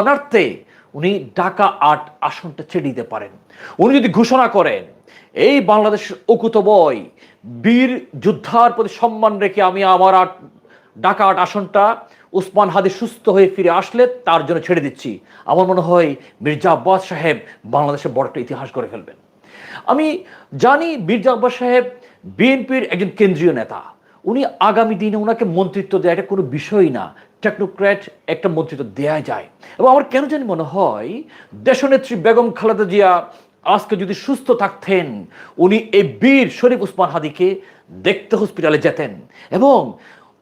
অনার্থে উনি ঢাকা আট আসনটা ছেড়ে দিতে পারেন। উনি যদি ঘোষণা করেন, এই বাংলাদেশের অকুত বয় বীর যোদ্ধার প্রতি সম্মান রেখে আমি আমার আট, ঢাকা আট আসনটা উসমান হাদি সুস্থ হয়ে ফিরে আসলে তার জন্য ছেড়ে দিচ্ছি। আমার মনে হয় মির্জা আব্বাস সাহেব বাংলাদেশের বড় একটা ইতিহাস করে ফেলবেন। আমি জানি মির্জা আব্বাস সাহেব বিএনপির একজন কেন্দ্রীয় নেতা। উনি আগামী দিনে ওনাকে মন্ত্রিত্ব দেওয়া এটা কোনো বিষয়ই না। টেকনোক্র্যাট একটা মন্ত্রিত্ব দেয়া যায়। এবং আমার কেন জানি মনে হয়, দেশনেত্রী বেগম খালেদা জিয়া আজকে যদি সুস্থ থাকতেন, উনি এই বীর শরীফ উসমান হাদিকে দেখতে হসপিটালে যেতেন। এবং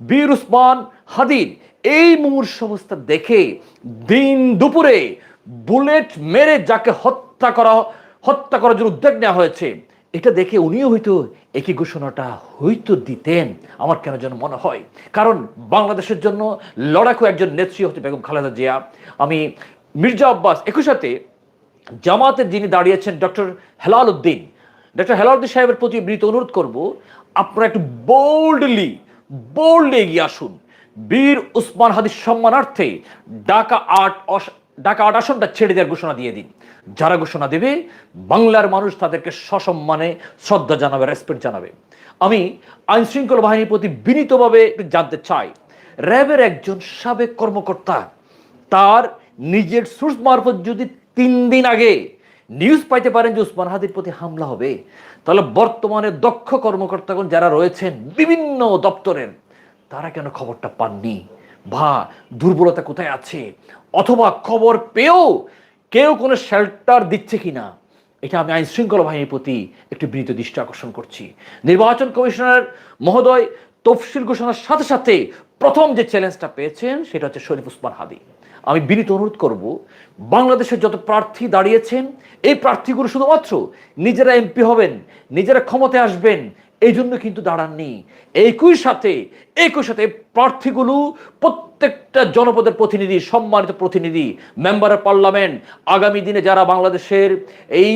বীর উসমান হাদির এই মুমূর্ষ অবস্থা দেখে দিন দুপুরে বুলেট মেরে যাকে হত্যা করা, হত্যা করার জন্য উদ্যোগ নেওয়া হয়েছে এটা দেখে উনিও হয়তো একই ঘোষণাটা হয়তো দিতেন। আমার কেন যেন মনে হয়। কারণ বাংলাদেশের জন্য লড়াকু একজন নেত্রী হচ্ছে বেগম খালেদা জিয়া। আমি মির্জা আব্বাস একই সাথে জামাতের যিনি দাঁড়িয়েছেন ডক্টর হেলাল উদ্দিন, ডক্টর হেলাল উদ্দিন সাহেবের প্রতি বিনীত অনুরোধ করব, আপনারা একটু বোল্ডলি বোল্ডলি এগিয়ে আসুন। বীর উসমান হাদির সম্মানার্থে ঢাকা আট আট আসনটা ছেড়ে দেওয়ার ঘোষণা দিয়ে দিন। যারা ঘোষণা দেবে, বাংলার মানুষ তাদেরকে সসম্মানে শ্রদ্ধা জানাবে রেসপেক্ট জানাবে। আমি আইন শৃঙ্খলা বাহিনীর প্রতি বিনীতভাবে জানতে চাই। র্যাবের একজন সাবেক কর্মকর্তা, তার নিজের সোর্স মারফত যদি তিন দিন আগে নিউজ পাইতে পারেন যে উসমান হাদির প্রতি হামলা হবে, তাহলে বর্তমানে দক্ষ কর্মকর্তাগণ যারা রয়েছেন বিভিন্ন দপ্তরের, তারা কেন খবরটা পাননি? বা দুর্বলতা কোথায় আছে? অথবা খবর পেয়েও কেউ কোনো শেল্টার দিচ্ছে কিনা? এটা আমি আইন শৃঙ্খলা বাহিনীর প্রতি একটি বিনীত দৃষ্টি আকর্ষণ করছি। নির্বাচন কমিশনার মহোদয় তফসিল ঘোষণার সাথে সাথে প্রথম যে চ্যালেঞ্জটা পেয়েছেন, সেটা হচ্ছে শরীফ উসমান হাদি। আমি বিনীত অনুরোধ করব, বাংলাদেশের যত প্রার্থী দাঁড়িয়েছেন, এই প্রার্থীগুলো শুধুমাত্র নিজেরা এমপি হবেন, নিজেরা ক্ষমতায় আসবেন এই জন্য কিন্তু দাঁড়াননি। একই সাথে একই সাথে প্রার্থীগুলো প্রত্যেকটা জনপদের প্রতিনিধি, সম্মানিত প্রতিনিধি মেম্বার অফ পার্লামেন্ট আগামী দিনে যারা বাংলাদেশের এই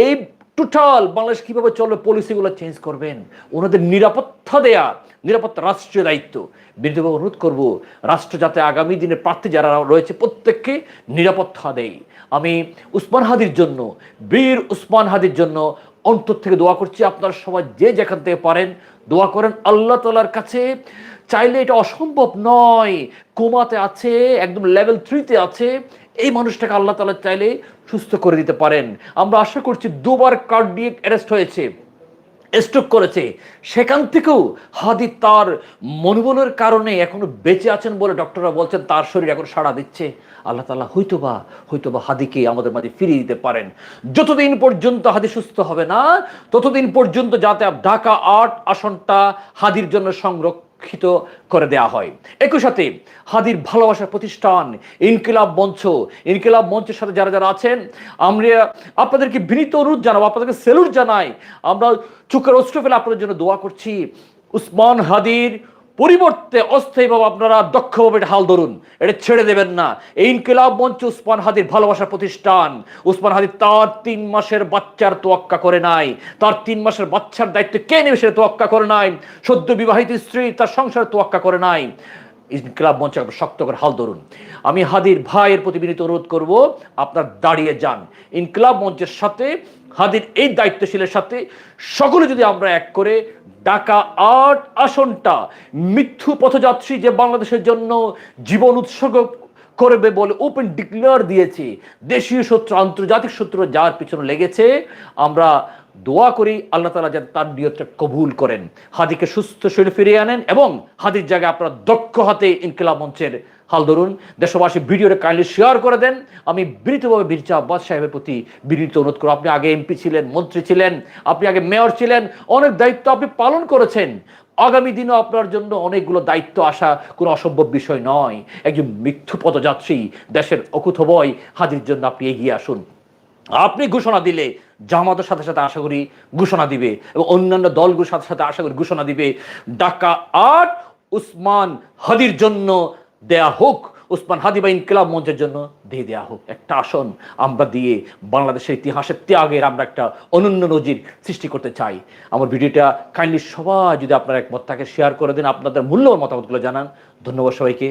এই টোটাল বাংলাদেশ কীভাবে চলবে পলিসিগুলো চেঞ্জ করবেন। ওনাদের নিরাপত্তা দেয়া, নিরাপত্তা রাষ্ট্রীয় দায়িত্ব। বিনীতভাবে অনুরোধ করব, রাষ্ট্র যাতে আগামী দিনে প্রার্থী যারা রয়েছে প্রত্যেককে নিরাপত্তা দেয়। আমি উসমান হাদির জন্য, বীর উসমান হাদির জন্য অন্তর থেকে দোয়া করছি, আপনারা সবাই যে যেখান থেকে পারেন, দোয়া করেন আল্লাহ তালার কাছে। চাইলে এটা অসম্ভব নয়, কোমাতে আছে, একদম লেভেল থ্রিতে আছে, এই মানুষটাকে আল্লাহ তালা চাইলে সুস্থ করে দিতে পারেন। আমরা আশা করছি দুবার কার্ডিয়েক অ্যারেস্ট হয়েছে। স্ট্রোক করেছে। সেখান থেকেও হাদি তার মনোবলের কারণে এখনও বেঁচে আছেন বলে ডক্টররা বলছেন, তার শরীর এখন সাড়া দিচ্ছে। আল্লাহ তালা হয়তোবা হয়তোবা হাদিকে আমাদের মাঝে ফিরিয়ে দিতে পারেন। যতদিন পর্যন্ত হাদি সুস্থ হবে না, ততদিন পর্যন্ত যাতে ঢাকা আট আসনটা হাদির জন্য সংরক্ষিত করে দেয়া হয়। একই সাথে হাদির ভালোবাসার প্রতিষ্ঠান, ইনকিলাব মঞ্চ, ইনকিলাব মঞ্চের সাথে যারা যারা আছেন, আমরা আপনাদেরকে বিনীত অনুরোধ জানাব, আপনাদেরকে সেলুট জানাই। আমরা চোখের অস্ত্র ফেলে আপনাদের জন্য দোয়া করছি। উসমান হাদির পরিবর্তে অস্থায়ীভাবে আপনারা দক্ষভাবে হাল ধরুন। এটা ছেড়ে দেবেন না। এই ইনকিলাব মঞ্চ উসমান হাদির ভালোবাসার প্রতিষ্ঠান। উসমান হাদির তার তিন মাসের বাচ্চার তোয়াক্কা করে নাই। তার তিন মাসের বাচ্চার দায়িত্ব কে নেবে সেটা তোয়াক্কা করে নাই। সদ্য বিবাহিত স্ত্রী তার সংসারে তোয়াক্কা করে নাই। ইনকিলাব মঞ্চে শক্ত করে হাল ধরুন। আমি হাদির ভাইয়ের প্রতি বিনীত অনুরোধ করব, আপনার দাঁড়িয়ে যান। ইনকলাব মঞ্চের সাথে, হাদির এই দায়িত্বশীলের সাথে সকলে যদি আমরা এক করে, ঢাকা আট আসনটা মিথ্যু পথযাত্রী যে বাংলাদেশের জন্য জীবন উৎসর্গ করবে বলে ওপেন ডিক্লেয়ার দিয়েছে, দেশীয় শত্রু আন্তর্জাতিক শত্রু যার পিছনে লেগেছে, আমরা দোয়া করি আল্লাহ তালা যাতে তার নিয়তটা কবুল করেন। হাদিকে সুস্থ শরীরে ফিরিয়ে আনেন এবং হাদির জায়গায় আপনারা দক্ষ হাতে ইনকিলাব মঞ্চের হাল ধরুন। দেশবাসী ভিডিওটা কাইন্ডলি শেয়ার করে দেন। আমি বিনীতভাবে বীরচা আব্বাস সাহেবের প্রতি বিনীত অনুরোধ করব। আপনি আগে এমপি ছিলেন, মন্ত্রী ছিলেন, আপনি আগে মেয়র ছিলেন, অনেক দায়িত্ব আপনি পালন করেছেন। আগামী দিনও আপনার জন্য অনেকগুলো দায়িত্ব আসা কোনো অসম্ভব বিষয় নয়। একজন মিথ্যু পদযাত্রী, দেশের অকুথবয় হাজির জন্য আপনি এগিয়ে আসুন। আপনি ঘোষণা দিলে জামাতের সাথে সাথে আশা করি ঘোষণা দিবে এবং অন্যান্য দলগুলোর সাথে সাথে আশা করি ঘোষণা দিবে। ডাকা আট উসমান হাদির জন্য দেয়া হোক, উসমান হাদি বা ইনকিলাব মঞ্চের জন্য দিয়ে দেওয়া হোক। একটা আসন আমরা দিয়ে বাংলাদেশের ইতিহাসের ত্যাগের আমরা একটা অনন্য নজির সৃষ্টি করতে চাই। আমার ভিডিওটা কাইন্ডলি সবাই যদি আপনার একমত তাকে শেয়ার করে দেন। আপনাদের মূল্যবান মতামতগুলো জানান। ধন্যবাদ সবাইকে।